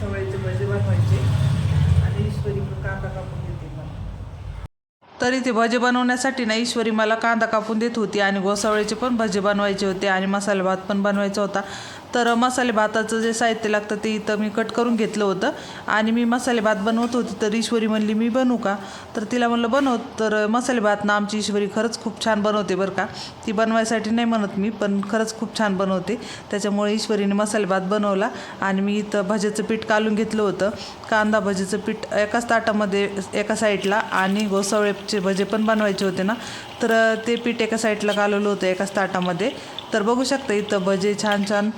सवळीचे भजे बनवायचे आणि ईश्वरी कांदा कापून देते मला. तरी ते भजे बनवण्यासाठी ना ईश्वरी मला कांदा कापून देत होती आणि गोसावळीचे पण भजे बनवायचे होते आणि मसाला भात पण बनवायचा होता. तर मसाले भाताचं जे साहित्य लागतं ते इथं मी कट करून घेतलं होतं. आणि मी मसाले भात बनवत होती तर ईश्वरी म्हणली मी बनवू का? तर तिला म्हणलं बनव. तर मसाले भात ना आमची ईश्वरी खरंच खूप छान बनवते बरं का. ती बनवायसाठी नाही म्हणत मी पण खरंच खूप छान बनवते. त्याच्यामुळे ईश्वरीने मसाले भात बनवला आणि मी इथं भजेचं पीठ कालून घेतलं होतं. कांदा भजीचं पीठ एकाच ताटामध्ये एका साईडला आणि गोसावळेचे भजे पण बनवायचे होते ना. तर ते पीठ एका साईडला कालवलं होतं एकाच ताटामध्ये. तर बघू शकता इथं भजे छान छान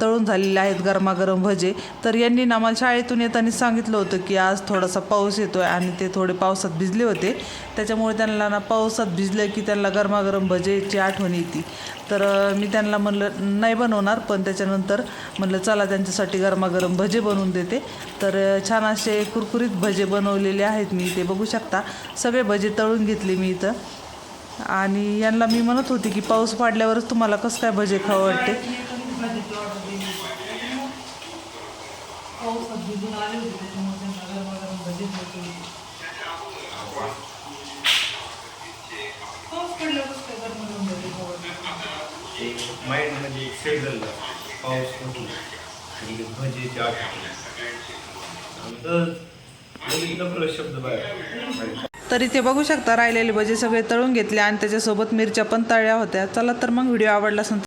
तळून झालेले आहेत गरमागरम भजे. तर यांनी ना मला शाळेतून येताना सांगितलं होतं की आज थोडासा पाऊस येतो आहे आणि ते थोडे पावसात भिजले होते. त्याच्यामुळे त्यांना ना पावसात भिजलं की त्यांना गरमागरम भजेची आठवण येते. तर मी त्यांना म्हणलं नाही बनवणार पण त्याच्यानंतर म्हणलं चला त्यांच्यासाठी गरमागरम भजे बनवून देते. तर छान असे कुरकुरीत भजे बनवलेले आहेत मी ते बघू शकता. सगळे भजे तळून घेतले मी इथं. आणि यांना मी म्हणत होते की पाऊस पडल्यावरच तुम्हाला कसं काय भजे खावं वाटते? पाऊस खरं शब्द बाहेर. तरी ते बघू शकता राहिलेले भजे सगळे तळून घेतले आणि त्याच्यासोबत मिरच्या पण तळल्या होत्या. चला तर मग व्हिडिओ आवडला असेल